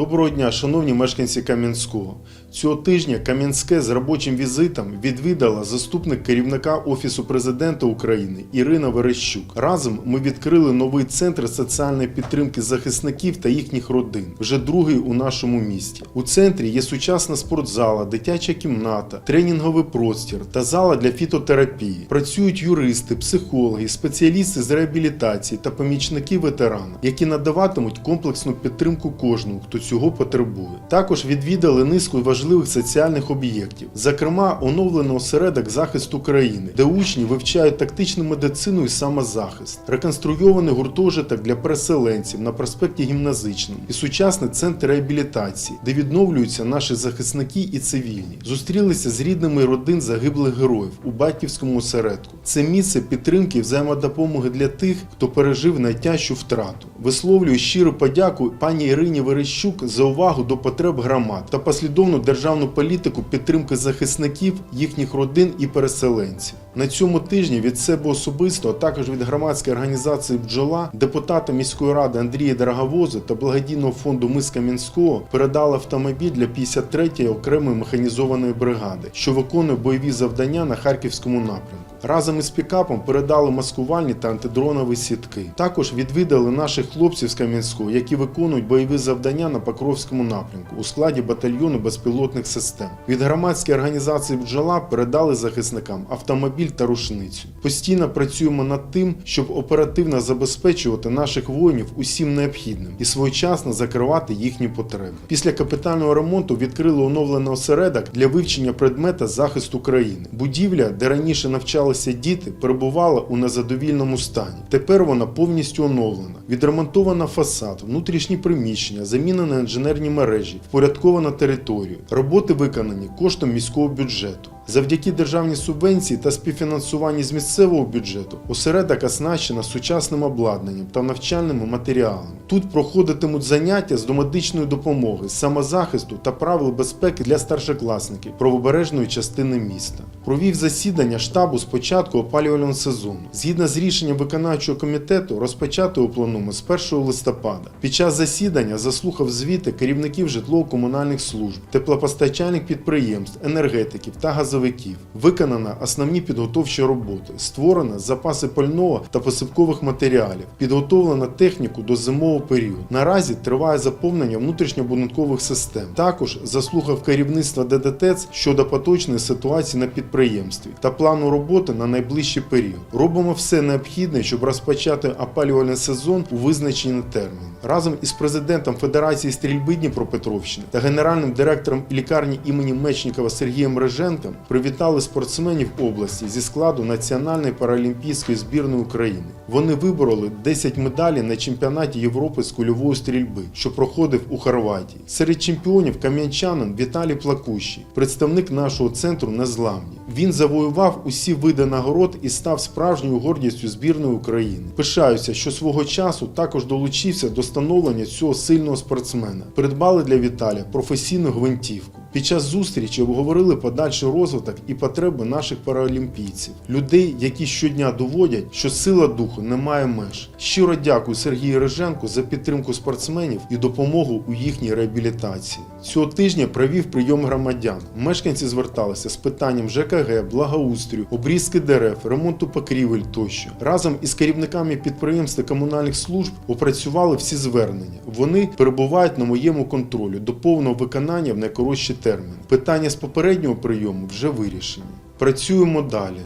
Доброго дня, шановні мешканці Кам'янського. Цього тижня Кам'янське з робочим візитом відвідала заступник керівника Офісу президента України Ірина Верещук. Разом ми відкрили новий центр соціальної підтримки захисників та їхніх родин, вже другий у нашому місті. У центрі є сучасна спортзала, дитяча кімната, тренінговий простір та зала для фітотерапії. Працюють юристи, психологи, спеціалісти з реабілітації та помічники ветерана, які надаватимуть комплексну підтримку кожному, хто цього потребує. Також відвідали низку важливих соціальних об'єктів, зокрема, оновлено осередок захисту країни, де учні вивчають тактичну медицину і самозахист, реконструйований гуртожиток для переселенців на проспекті Гімназичному і сучасний центр реабілітації, де відновлюються наші захисники і цивільні. Зустрілися з рідними родин загиблих героїв у батьківському осередку. Це місце підтримки і взаємодопомоги для тих, хто пережив найтяжчу втрату. Висловлюю щиру подяку пані Ірині Верещук за увагу до потреб громад та послідовну державну політику підтримки захисників, їхніх родин і переселенців. На цьому тижні від себе особисто, а також від громадської організації Бджола, депутата міської ради Андрія Дороговоза та благодійного фонду Мис Кам'янського передали автомобіль для 53-ї окремої механізованої бригади, що виконує бойові завдання на харківському напрямку. Разом із пікапом передали маскувальні та антидронові сітки. Також відвідали наших хлопців з Кам'янського, які виконують бойові завдання на Покровському напрямку у складі батальйону безпілотних систем. Від громадської організації бджола передали захисникам автомобіль та рушницю. Постійно працюємо над тим, щоб оперативно забезпечувати наших воїнів усім необхідним і своєчасно закривати їхні потреби. Після капітального ремонту відкрили оновлений осередок для вивчення предмета захисту країни. Будівля, де раніше навчалися діти, перебувала у незадовільному стані. Тепер вона повністю оновлена. Відремонтовано фасад, внутрішні приміщення, замінено інженерні мережі, впорядковано територію. Роботи виконані коштом міського бюджету. Завдяки державній субвенції та співфінансуванні з місцевого бюджету осередок оснащено сучасним обладнанням та навчальними матеріалами. Тут проходитимуть заняття з домедичної допомоги, самозахисту та правил безпеки для старшокласників правобережної частини міста. Провів засідання штабу з початку опалювального сезону. Згідно з рішенням виконавчого комітету, розпочати його плануємо з 1 листопада. Під час засідання заслухав звіти керівників житлово-комунальних служб, теплопостачальних підприємств, енергетиків та газовиків. Виконано основні підготовчі роботи, створено запаси пального та посипкових матеріалів, підготовлено техніку до зимового періоду. Наразі триває заповнення внутрішньобудинкових систем. Також заслухав керівництво ДДТЕЦ щодо поточної ситуації на підприємстві та плану роботи на найближчий період. Робимо все необхідне, щоб розпочати опалювальний сезон у визначені терміни. Разом із президентом Федерації стрільби Дніпропетровщини та генеральним директором лікарні імені Мечникова Сергієм Реженком привітали спортсменів області зі складу Національної паралімпійської збірної України. Вони вибороли 10 медалей на чемпіонаті Європи з кульової стрільби, що проходив у Хорватії. Серед чемпіонів кам'янчанин Віталій Плакущий, представник нашого центру Незламні. Він завоював усі види нагород і став справжньою гордістю збірної України. Пишаюся, що свого часу також долучився до становлення цього сильного спортсмена. Придбали для Віталія професійну гвинтівку. Під час зустрічі обговорили подальший розвиток і потреби наших паралімпійців, людей, які щодня доводять, що сила духу не має меж. Щиро дякую Сергію Реженку за підтримку спортсменів і допомогу у їхній реабілітації. Цього тижня провів прийом громадян. Мешканці зверталися з питанням ЖКГ, благоустрою, обрізки дерев, ремонту покрівель тощо. Разом із керівниками підприємств та комунальних служб опрацювали всі звернення. Вони перебувають на моєму контролю до повного виконання в найкоротші терміни. Питання з попереднього прийому вже вирішені. Працюємо далі.